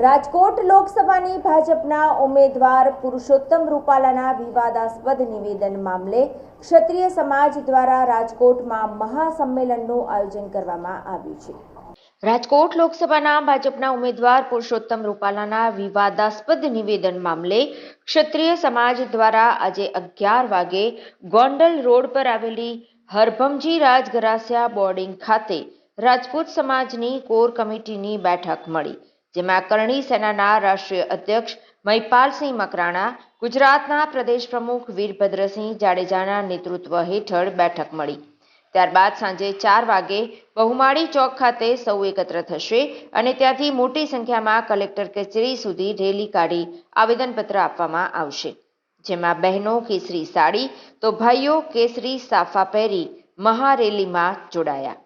રાજકોટ લોકસભાની ભાજપના ઉમેદવાર પુરુષોત્તમ રૂપાલાના વિવાદાસ્પદ નિવેદન મામલે ક્ષત્રિય સમાજ દ્વારા રાજકોટમાં મહાસંમેલનનું આયોજન કરવામાં આવ્યું છે. રાજકોટ લોકસભાના ભાજપના ઉમેદવાર પુરુષોત્તમ રૂપાલાના વિવાદાસ્પદ નિવેદન મામલે ક્ષત્રિય સમાજ દ્વારા આજે અગિયાર વાગે ગોંડલ રોડ પર આવેલી હરભમજી રાજગરાસિયા બોર્ડિંગ ખાતે રાજપૂત સમાજની કોર કમિટીની બેઠક મળી. જેમાં કરણી સેનાના રાષ્ટ્રીય અધ્યક્ષ મહિપાલસિંહ મકરાણા, ગુજરાતના પ્રદેશ પ્રમુખ વીરભદ્રસિંહ જાડેજાના નેતૃત્વ હેઠળ બેઠક મળી. ત્યારબાદ સાંજે ચાર વાગે બહુમાળી ચોક ખાતે સૌ એકત્ર થશે અને ત્યાંથી મોટી સંખ્યામાં કલેક્ટર કચેરી સુધી રેલી કાઢી આવેદનપત્ર આપવામાં આવશે. જેમાં બહેનો કેસરી સાડી, તો ભાઈઓ કેસરી સાફા પહેરી મહારેલીમાં જોડાયા.